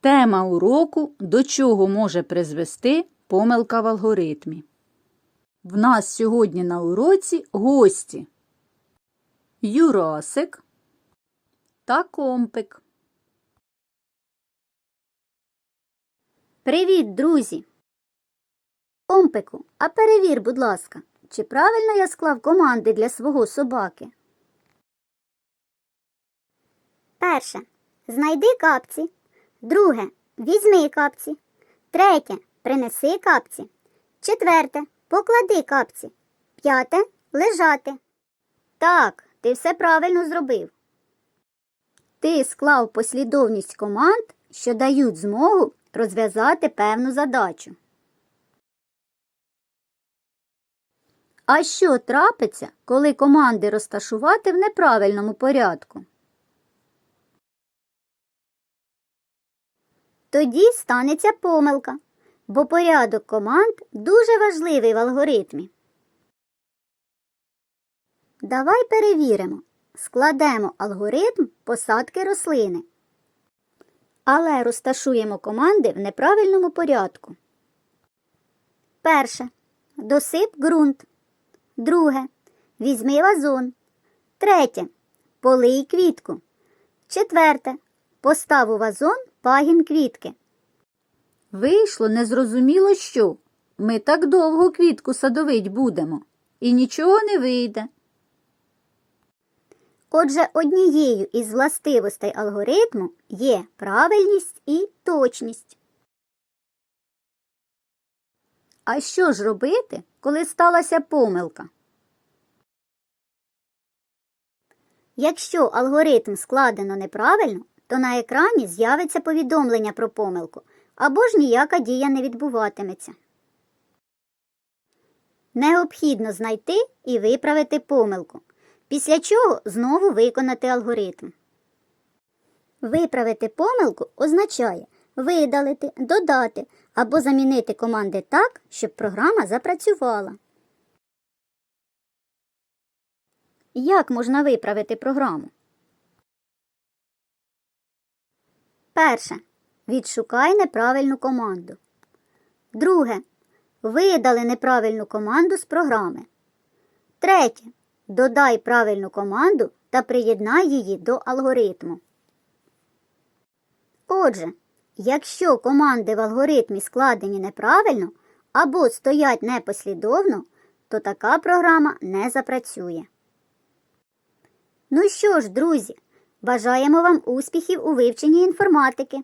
Тема уроку до чого може призвести помилка в алгоритмі. В нас сьогодні на уроці гості Юрасик та Компик. Привіт, друзі! Компику, а перевір, будь ласка, чи правильно я склав команди для свого собаки? Перше. Знайди капці. Друге. Візьми капці. Третє. Принеси капці. Четверте. Поклади капці. П'яте. Лежати. Так, ти все правильно зробив. Ти склав послідовність команд, що дають змогу розв'язати певну задачу. А що трапиться, коли команди розташувати в неправильному порядку? Тоді станеться помилка, бо порядок команд дуже важливий в алгоритмі. Давай перевіримо. Складемо алгоритм посадки рослини. Але розташуємо команди в неправильному порядку. Перше. Досип ґрунт. Друге. Візьми вазон. Третє. Полий квітку. Четверте. Постав у вазон пагін квітки. Вийшло незрозуміло що. Ми так довго квітку садовить будемо, і нічого не вийде. Отже, однією із властивостей алгоритму є правильність і точність. А що ж робити, коли сталася помилка? Якщо алгоритм складено неправильно, то на екрані з'явиться повідомлення про помилку або ж ніяка дія не відбуватиметься. Необхідно знайти і виправити помилку, після чого знову виконати алгоритм. Виправити помилку означає видалити, додати або замінити команди так, щоб програма запрацювала. Як можна виправити програму? Перше. Відшукай неправильну команду. Друге. Видали неправильну команду з програми. Третє. Додай правильну команду та приєднай її до алгоритму. Отже, якщо команди в алгоритмі складені неправильно або стоять непослідовно, то така програма не запрацює. Ну що ж, друзі, бажаємо вам успіхів у вивченні інформатики.